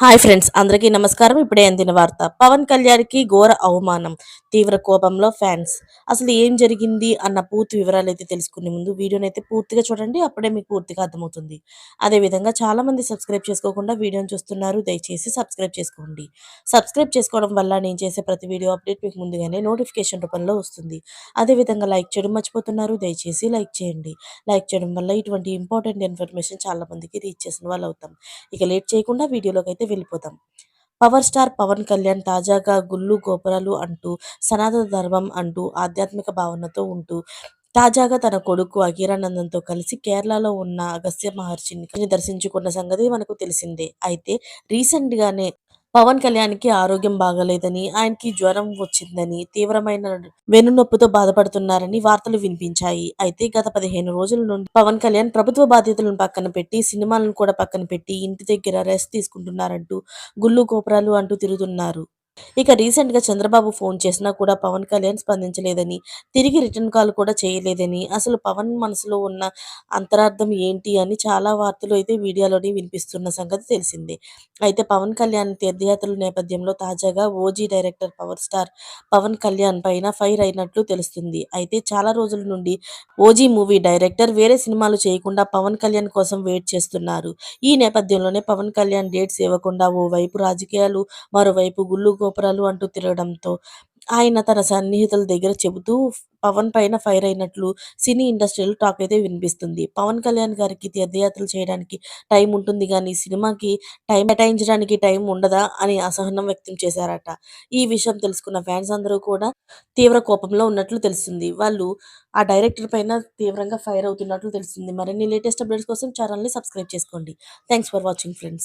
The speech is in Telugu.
హాయ్ ఫ్రెండ్స్ అందరికీ నమస్కారం. ఇప్పుడే అందిన వార్త పవన్ కళ్యాణ్కి ఘోర అవమానం తీవ్ర కోపంలో ఫ్యాన్స్. అసలు ఏం జరిగింది అన్న పూర్తి వివరాలు అయితే తెలుసుకునే ముందు వీడియోని అయితే పూర్తిగా చూడండి అప్పుడే మీకు పూర్తిగా అర్థమవుతుంది. అదేవిధంగా చాలా మంది సబ్స్క్రైబ్ చేసుకోకుండా వీడియోని చూస్తున్నారు దయచేసి సబ్స్క్రైబ్ చేసుకోండి. సబ్స్క్రైబ్ చేసుకోవడం వల్ల నేను చేసే ప్రతి వీడియో అప్డేట్ మీకు ముందుగానే నోటిఫికేషన్ రూపంలో వస్తుంది. అదేవిధంగా లైక్ చేయడం మర్చిపోతున్నారు దయచేసి లైక్ చేయండి. లైక్ చేయడం వల్ల ఇటువంటి ఇంపార్టెంట్ ఇన్ఫర్మేషన్ చాలా మందికి రీచ్ చేసిన వాళ్ళు అవుతాం ఇక లేట్ చేయకుండా వీడియోలోకి అయితే వెళ్ళిపోతాం. పవర్ స్టార్ పవన్ కళ్యాణ్ తాజాగా గుళ్ళు గోపురాలు అంటూ సనాతన ధర్మం అంటూ ఆధ్యాత్మిక భావనతో ఉంటూ తాజాగా తన కొడుకు అఖీరానందంతో కలిసి కేరళలో ఉన్న అగస్త్య మహర్షిని దర్శించుకున్న సంగతి మనకు తెలిసిందే. అయితే రీసెంట్ గానే పవన్ కళ్యాణ్కి ఆరోగ్యం బాగలేదని ఆయనకి జ్వరం వచ్చిందని తీవ్రమైన వెన్నునొప్పితో బాధపడుతున్నారని వార్తలు వినిపించాయి. అయితే గత పదిహేను రోజుల నుండి పవన్ కళ్యాణ్ ప్రభుత్వ బాధ్యతలను పక్కన పెట్టి సినిమాలను కూడా పక్కన పెట్టి ఇంటి దగ్గర రెస్ట్ తీసుకుంటున్నారంటూ గుళ్ళు గోపురాలు అంటూ తిరుగుతున్నారు. ఇక రీసెంట్గా చంద్రబాబు ఫోన్ చేసినా కూడా పవన్ కళ్యాణ్ స్పందించలేదని తిరిగి రిటర్న్ కాల్ కూడా చేయలేదని అసలు పవన్ మనసులో ఉన్న అంతరార్థం ఏంటి అని చాలా వార్తలు అయితే మీడియాలోనే వినిపిస్తున్న సంగతి తెలిసిందే. అయితే పవన్ కళ్యాణ్ తీర్థయాత్రల నేపథ్యంలో తాజాగా OG director power star Pawan Kalyan పైన ఫైర్ అయినట్లు తెలుస్తుంది. అయితే చాలా రోజుల నుండి ఓజీ మూవీ డైరెక్టర్ వేరే సినిమాలు చేయకుండా పవన్ కళ్యాణ్ కోసం వెయిట్ చేస్తున్నారు. ఈ నేపథ్యంలోనే పవన్ కళ్యాణ్ డేట్స్ ఇవ్వకుండా ఓవైపు రాజకీయాలు మరోవైపు గుళ్ళు గోపురాలు అంటూ తిరగడంతో ఆయన తన సన్నిహితుల దగ్గర చెబుతూ పవన్ పైన ఫైర్ అయినట్లు సినీ ఇండస్ట్రీలో టాక్ అయితే వినిపిస్తుంది. పవన్ కళ్యాణ్ గారికి తీర్థయాత్రలు చేయడానికి టైం ఉంటుంది కానీ సినిమాకి టైం కేటాయించడానికి టైం ఉండదా అని అసహనం వ్యక్తం చేశారట. ఈ విషయం తెలుసుకున్న ఫ్యాన్స్ అందరూ కూడా తీవ్ర కోపంలో ఉన్నట్లు తెలుస్తుంది. వాళ్ళు ఆ డైరెక్టర్ పైన తీవ్రంగా ఫైర్ అవుతున్నట్లు తెలుస్తుంది. మరిన్ని లేటెస్ట్ అప్డేట్స్ కోసం ఛానల్ని సబ్స్క్రైబ్ చేసుకోండి. Thanks for watching friends.